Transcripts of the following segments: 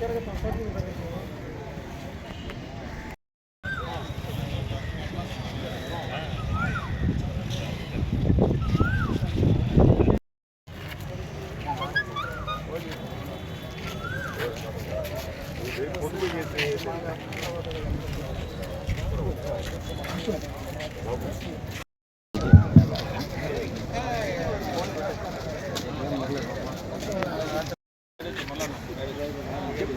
carga tan fácil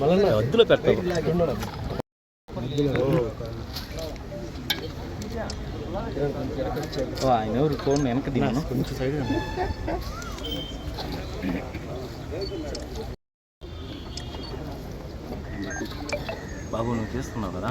మళ్ళీ అద్దులో పెట్టాలి ఆయన ఎవరు? ఫోన్ వెనక దిగాను కొంచెం సైడ్ బాబు నువ్వు చేస్తున్నావు కదా?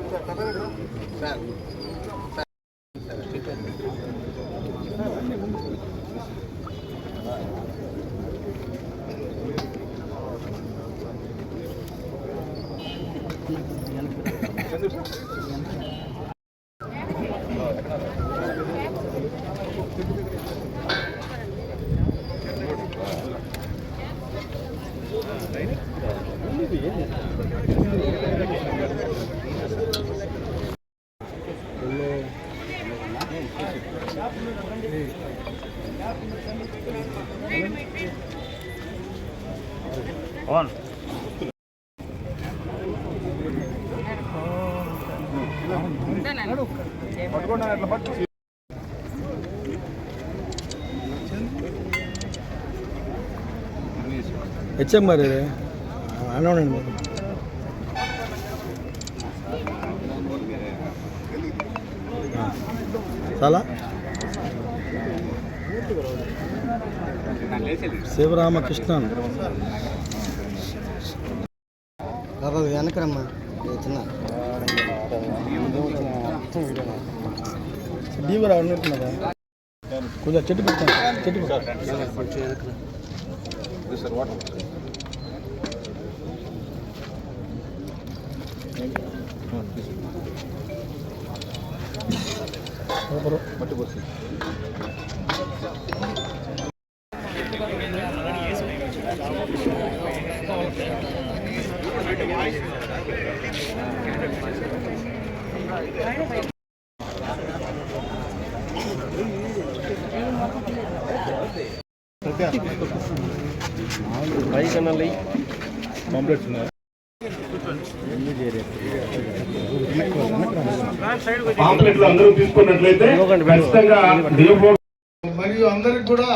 ¿no? O sea, హెచ్ఎం మరి అనౌనండి చాలా? శివరామకృష్ణ బాబా వెనకరమ్మా. చిన్న. డీవర్ ఉన్నట్టున్నదా కొంచెం చెట్టు పెట్టాను చెట్టు పెట్టాను కొంచెం అందరూ తీసుకున్నట్లయితే మరియు అందరికి కూడా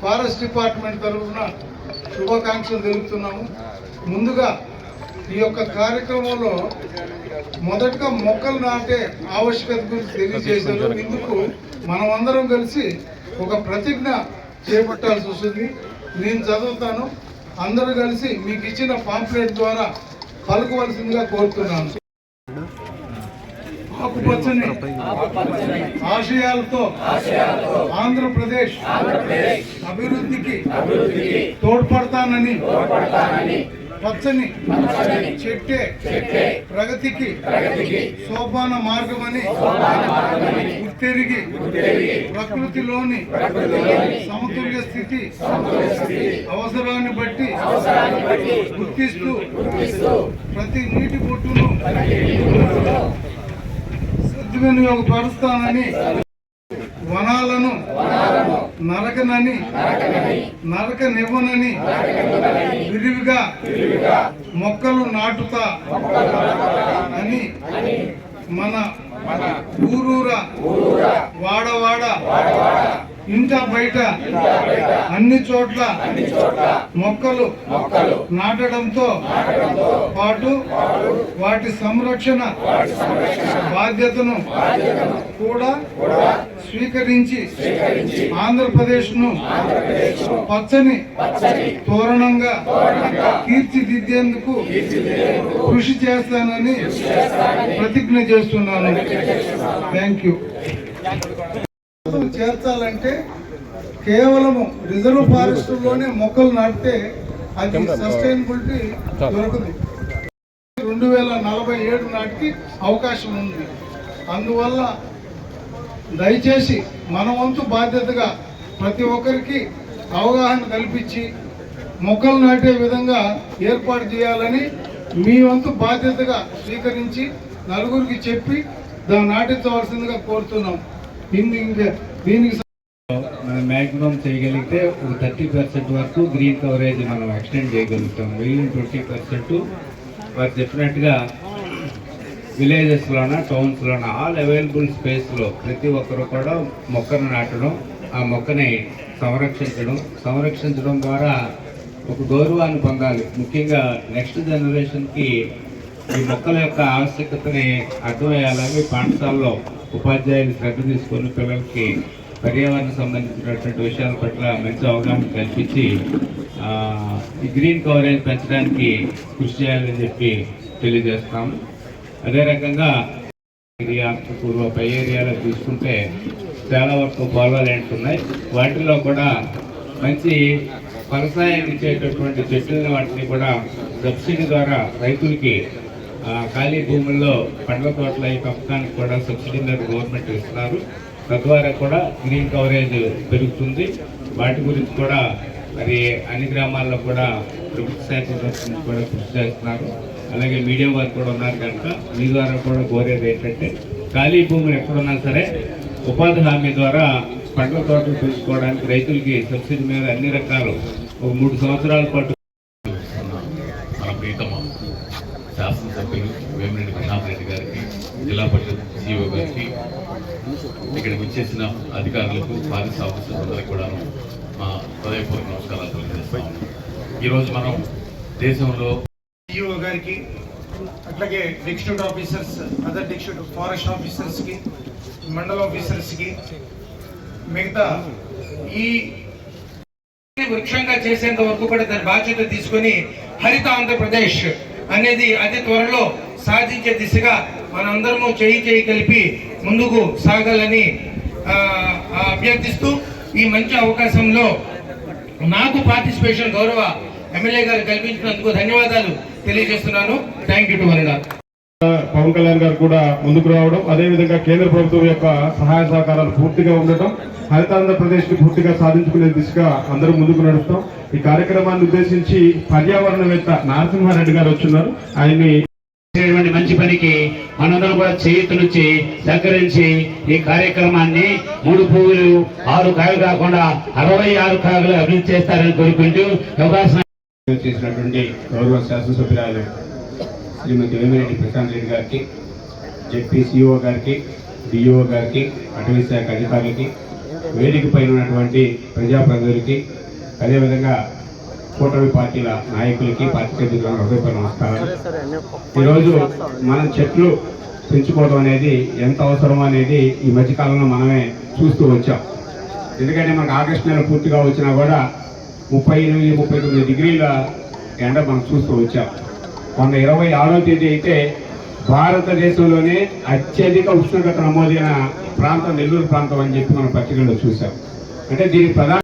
ఫారెస్ట్ డిపార్ట్మెంట్ తరఫున శుభాకాంక్షలు తెలుపుతున్నాము. ముందుగా ఈ యొక్క కార్యక్రమంలో మొదటగా మొక్కలు నాటే ఆవశ్యకత గురించి తెలియజేశారు ఇందుకు మనం అందరం కలిసి ఒక ప్రతిజ్ఞ చేపట్టాల్సి వస్తుంది. నేను చదువుతాను. అందరూ కలిసి మీకు ఇచ్చిన పాంప్లెట్ ద్వారా పలుకవలసిందిగా కోరుతున్నాను. ఆకుపచ్చని ఆశయాలతో ఆంధ్రప్రదేశ్ అభివృద్ధికి తోడ్పడతా తోడ్పడతానని పచ్చని చెట్టే ప్రగతికి సోపాన మార్గమని తిరిగి ప్రకృతిలోని సమతుల్య స్థితి అవసరాన్ని బట్టి గుర్తిస్తూ ప్రతి నీటి బొట్టును సద్వినియోగపరుస్తానని వనాలను నరకనని నరక నివ్వనని విరివిగా మొక్కలు నాటుతా అని మన ఊరూరా. వాడవాడ. ఇంట బయట అన్ని చోట్ల మొక్కలు నాటడంతో పాటు వాటి సంరక్షణ బాధ్యతను కూడా స్వీకరించి ఆంధ్రప్రదేశ్ను పచ్చని తోరణంగా తీర్చిదిద్దేందుకు కృషి చేస్తానని ప్రతిజ్ఞ చేస్తున్నాను. థ్యాంక్ యూ చేర్చాలంటే కేవలము రిజర్వ్ ఫారెస్ట్లోనే మొక్కలు నాటితే అది సస్టైనబిలిటీ దొరకదు. రెండు వేల నలభై ఏడు నాటికి అవకాశం ఉంది. అందువల్ల దయచేసి మన వంతు బాధ్యతగా ప్రతి ఒక్కరికి అవగాహన కల్పించి మొక్కలు నాటే విధంగా ఏర్పాటు చేయాలని మీ వంతు బాధ్యతగా స్వీకరించి నలుగురికి చెప్పి దాన్ని నాటించవలసిందిగా కోరుతున్నాం. ఇంకా దీనికి మనం మ్యాక్సిమం చేయగలిగితే ఒక థర్టీ పర్సెంట్ వరకు గ్రీన్ కవరేజ్ మనం ఎక్స్టెండ్ చేయగలుగుతాం. మిగిలిన ట్వంటీ పర్సెంట్ వారు చెప్పినట్టుగా విలేజెస్లోన టౌన్స్లోన ఆల్ అవైలబుల్ స్పేస్లో ప్రతి ఒక్కరు కూడా మొక్కను నాటడం ఆ మొక్కని సంరక్షించడం సంరక్షించడం ద్వారా ఒక గౌరవాన్ని పొందాలి. ముఖ్యంగా నెక్స్ట్ జనరేషన్కి ఈ మొక్కల యొక్క ఆవశ్యకతని అర్థమయ్యాలని పాఠశాలలో ఉపాధ్యాయులు శ్రద్ధ తీసుకొని పిల్లలకి పర్యావరణ సంబంధించినటువంటి విషయాల పట్ల మంచి అవగాహన కల్పించి ఈ గ్రీన్ కవరేజ్ పెంచడానికి కృషి చేయాలని చెప్పి తెలియజేస్తాము. అదే రకంగా ఏరియా పూర్వ పై ఏరియాలో తీసుకుంటే చాలా వరకు పొలాలు ఉన్నాయి వాటిల్లో కూడా మంచి ఫలసాయం ఇచ్చేటటువంటి చెట్లని వాటిని కూడా సబ్సిడీ ద్వారా రైతులకి ఖాళీ భూముల్లో పండ్ల తోటల ఈ పెంపకానికి కూడా సబ్సిడీ గవర్నమెంట్ ఇస్తున్నారు. తద్వారా కూడా గ్రీన్ కవరేజ్ పెరుగుతుంది. వాటి గురించి కూడా మరి అన్ని గ్రామాల్లో కూడా ప్రభుత్వ శాఖ నుంచి కూడా కృషి చేస్తున్నారు. అలాగే మీడియం వారు కూడా ఉన్నారు కనుక మీ ద్వారా కూడా కోరేది ఏంటంటే ఖాళీ భూములు ఎక్కడున్నా సరే ఉపాధి హామీ ద్వారా పండ్ల తోటలు పెంచుకోవడానికి రైతులకి సబ్సిడీ మీద అన్ని రకాలు ఒక మూడు సంవత్సరాల పాటు మన ప్రీతమ శాసనసభ్యులు వేమిరెడ్డి ప్రశాంత్ రెడ్డి గారికి జిల్లా పరిషత్ సిఇఓ గారికి ఇక్కడికి వచ్చేసిన అధికారులకు పాలిస్ ఆఫీసర్స్ అందరికీ కూడా మా హృదయపూర్వక నమస్కారాలు తెలియజేస్తాము ఈరోజు మనం దేశంలో డిఓ గారికి అట్లాగే district officers other district forest ఆఫీసర్స్కి మండల ఆఫీసర్స్కి మిగతా ఈ వృక్షంగా చేసేంత వరకు కూడా దాని బాధ్యత తీసుకొని హరిత ఆంధ్రప్రదేశ్ అనేది అతి త్వరలో సాధించే దిశగా మనందరము చేయి చేయి కలిపి ముందుకు సాగాలని అభ్యర్థిస్తూ ఈ మంచి అవకాశంలో నాకు పార్టిసిపేషన్ గౌరవ ఎమ్మెల్యే గారు కల్పించినందుకు ధన్యవాదాలు తెలియజేస్తున్నాను. Thank you to one Pawan Kalyan గారు కూడా ముందుకు రావడం అదేవిధంగా కేంద్ర ప్రభుత్వం యొక్క సహాయ సహకారాలు పూర్తిగా ఉండటం హరితాంధ్రప్రదేశ్ పూర్తిగా సాధించుకునే దిశగా అందరూ ముందుకు నడుస్తాం. ఈ కార్యక్రమాన్ని ఉద్దేశించి పర్యావరణవేత్త నరసింహారెడ్డి గారు వచ్చున్నారు. ఆయన్ని పనికి మనందరం కూడా చేతులుచ్చి సహకరించి ఈ కార్యక్రమాన్ని మూడు పువ్వులు ఆరు కాయలు కాకుండా అరవై ఆరు కాయలు అభివృద్ధి చేస్తారని కోరుకుంటూ అవకాశం చేసినటువంటి గౌరవ శాసనసభ్యురాలు శ్రీమతి వేమిరెడ్డి ప్రశాంత్ రెడ్డి గారికి జెడ్పీసీఓ గారికి డిఓ గారికి అటవీ శాఖ అధికారులకి వేదిక పైన ఉన్నటువంటి ప్రజాప్రతినిధులకి అదేవిధంగా కూటమి పార్టీల నాయకులకి పార్టీ హృదయపూర్వక నమస్కారాలు. ఈరోజు మనం చెట్లు పెంచుకోవడం అనేది ఎంత అవసరం అనేది ఈ మధ్యకాలంలో మనమే చూస్తూ వచ్చాం. ఎందుకంటే మనకు ఆగస్టు నెల పూర్తిగా వచ్చినా కూడా ముప్పై ఎనిమిది ముప్పై తొమ్మిది డిగ్రీల ఎండ మనం చూస్తూ వచ్చాం. మొన్న ఇరవై ఆరో తేదీ అయితే భారతదేశంలోనే అత్యధిక ఉష్ణోగ్రత నమోదైన ప్రాంతం నెల్లూరు ప్రాంతం అని చెప్పి మనం పత్రికల్లో చూసాం అంటే దీనికి ప్రధాన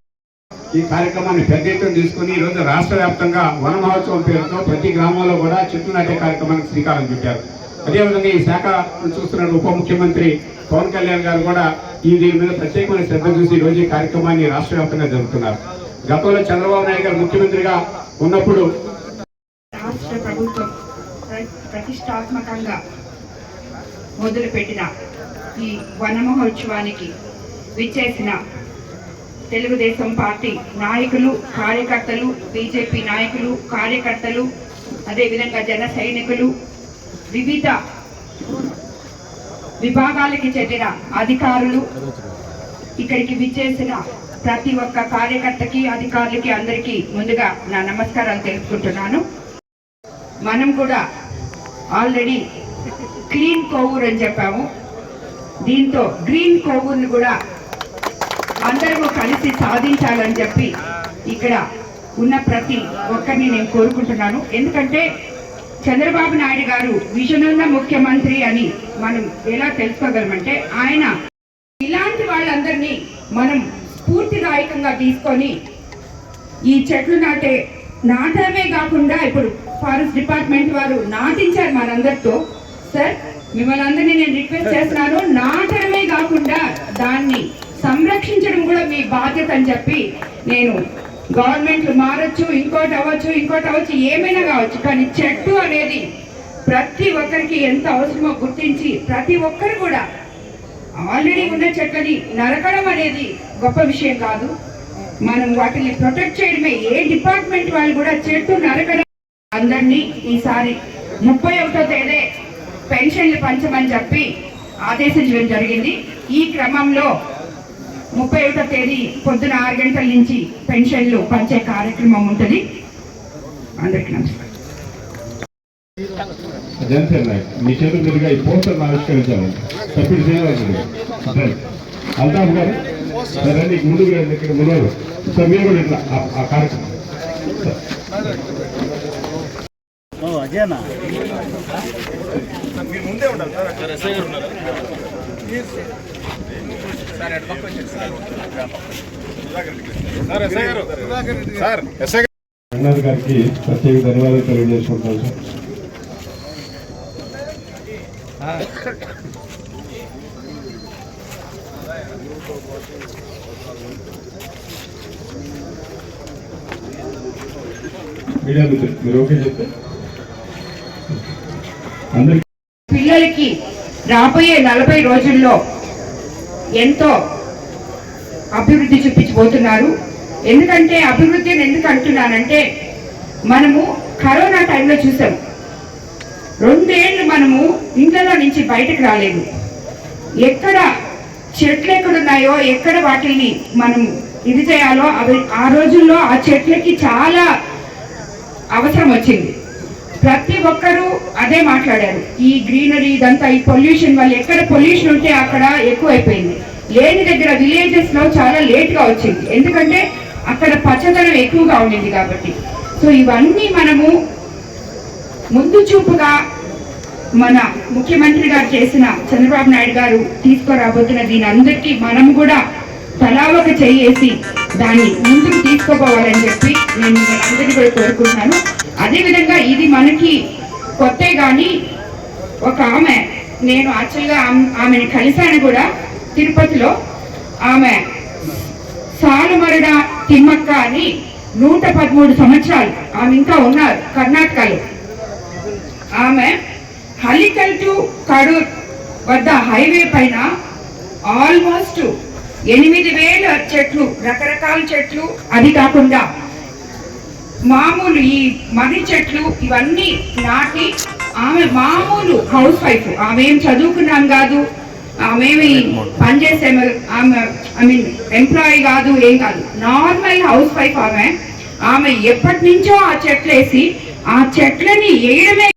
ఈ కార్యక్రమాన్ని పెద్ద ఎత్తున తీసుకుని ఈరోజు రాష్ట్ర వ్యాప్తంగా వన మహోత్సవం పేరుతో ప్రతి గ్రామంలో కూడా చెట్లు నాటే కార్యక్రమానికి శ్రీకారం చుట్టారు. అదేవిధంగా ఈ శాఖ చూస్తున్న ఉప ముఖ్యమంత్రి పవన్ కళ్యాణ్ గారు కూడా ఈ దీని మీద ప్రత్యేకమైన శ్రద్ధ చూసి ఈరోజు ఈ కార్యక్రమాన్ని రాష్ట్ర వ్యాప్తంగా జరుపుతున్నారు. గతంలో చంద్రబాబు నాయుడు గారు ముఖ్యమంత్రిగా ఉన్నప్పుడు రాష్ట్ర ప్రభుత్వం ప్రతిష్టాత్మకంగా మొదలుపెట్టిన ఈ వన మహోత్సవానికి విచ్చేసిన తెలుగుదేశం పార్టీ నాయకులు కార్యకర్తలు బీజేపీ నాయకులు కార్యకర్తలు అదేవిధంగా జన సైనికులు వివిధ విభాగాలకి చెందిన అధికారులు ఇక్కడికి విచ్చేసిన ప్రతి ఒక్క కార్యకర్తకి అధికారులకి అందరికీ ముందుగా నా నమస్కారాలు తెలుపుకుంటున్నాను. మనం కూడా ఆల్రెడీ క్లీన్ కోవూర్ అని చెప్పాము. దీంతో గ్రీన్ కోవూర్ని కూడా అందరూ కలిసి సాధించాలని చెప్పి ఇక్కడ ఉన్న ప్రతి ఒక్కరిని నేను కోరుకుంటున్నాను. ఎందుకంటే చంద్రబాబు నాయుడు గారు విజన్ ఉన్న ముఖ్యమంత్రి అని మనం ఎలా తెలుసుకోగలమంటే ఆయన ఇలాంటి వాళ్ళందరినీ మనం స్ఫూర్తిదాయకంగా తీసుకొని ఈ చెట్లు నాటే నాటమే కాకుండా ఇప్పుడు ఫారెస్ట్ డిపార్ట్మెంట్ వారు నాటించారు మనందరితో. సార్ మిమ్మల్ని అందరినీ నేను రిక్వెస్ట్ చేస్తున్నాను నాటడమే కాకుండా దాన్ని సంరక్షించడం కూడా మీ బాధ్యత అని చెప్పి నేను గవర్నమెంట్లు మారచ్చు ఇంకోటి అవ్వచ్చు ఇంకోటి అవ్వచ్చు ఏమైనా కావచ్చు కానీ చెట్టు అనేది ప్రతి ఒక్కరికి ఎంత అవసరమో గుర్తించి ప్రతి ఒక్కరు కూడా ఆల్రెడీ ఉన్న చెట్లని నరకడం అనేది గొప్ప విషయం కాదు. మనం వాటిని ప్రొటెక్ట్ చేయడమే. ఏ డిపార్ట్మెంట్ వాళ్ళు కూడా చెట్టు నరకడం అందరినీ ఈసారి ముప్పై ఒకటో తేదీ పెన్షన్లు పంచమని చెప్పి ఆదేశించడం జరిగింది. ఈ క్రమంలో ముప్పై ఒకటో తేదీ పొద్దున ఆరు గంటల నుంచి పెన్షన్లు పంచే కార్యక్రమం ఉంటుంది. అందరికీ నమస్కారం. జనసేన నాయక్ మీ చేతుల మీదుగా ఈ పోస్టర్ ఆవిష్కరించాలి తప్పిడి శ్రీనివాస్ గారు. అల్తాఫ్ గారు. సరే రండి, ముందుకు రండి ఇక్కడ ముందు సార్ మీరు కూడా ఇట్లా ఆ- ఆ కార్యక్రమం. అజయనా? అన్నారు గారికి ప్రత్యేక ధన్యవాదాలు తెలియజేసుకుంటాం సార్ మీడియా మిత్రులు మీరు ఓకే చెప్తే పిల్లలకి రాబోయే నలభై రోజుల్లో ఎంతో అభివృద్ధి చూపించబోతున్నారు. ఎందుకంటే అభివృద్ధి అని ఎందుకు అంటున్నానంటే మనము కరోనా టైంలో చూసాం. రెండేళ్ళు మనము ఇంట్లో నుంచి బయటకు రాలేదు. ఎక్కడ చెట్లు ఎక్కడ ఉన్నాయో ఎక్కడ వాటిని మనం ఇది చేయాలో అవి ఆ రోజుల్లో ఆ చెట్లకి చాలా అవసరం వచ్చింది. ప్రతి ఒక్కరూ అదే మాట్లాడారు. ఈ గ్రీనరీ ఇదంతా ఈ పొల్యూషన్ వల్ల ఎక్కడ పొల్యూషన్ ఉంటే అక్కడ ఎక్కువైపోయింది. లేని దగ్గర విలేజెస్లో చాలా లేట్గా వచ్చింది. ఎందుకంటే అక్కడ పచ్చదనం ఎక్కువగా ఉండింది కాబట్టి. సో ఇవన్నీ మనము ముందు చూపుగా మన ముఖ్యమంత్రి గారు చేసిన చంద్రబాబు నాయుడు గారు తీసుకురాబోతున్న దీని అందరికీ మనం కూడా తలా ఒక దాన్ని ముందుకు తీసుకోపోవాలని చెప్పి నేను అందరినీ కూడా కోరుకుంటున్నాను. అదేవిధంగా ఇది మనకి కొత్తే కానీ ఒక ఆమె నేను యాక్చువల్గా ఆమె- ఆమెను కలిశాను కూడా తిరుపతిలో. ఆమె సాలుమరడ తిమ్మక్క అని నూట పదమూడు సంవత్సరాలు ఆమె ఇంకా ఉన్నారు కర్ణాటకలో. ఆమె హలికల్ టు కడూర్ వద్ద హైవే పైన ఆల్మోస్ట్ ఎనిమిది వేల చెట్లు రకరకాల చెట్లు అది కాకుండా మామూలు ఈ మర్రి చెట్లు ఇవన్నీ నాటి ఆమె మామూలు హౌస్ వైఫ్. ఆమె ఏం చదువుకున్నాం కాదు. ఆమె ఏమి పనిచేసే ఆమె ఐ మీన్ ఎంప్లాయీ కాదు ఏం కాదు. నార్మల్ హౌస్ వైఫ్ ఆమె. ఆమె ఎప్పటి నుంచో ఆ చెట్లు వేసి ఆ చెట్లని వేయడమే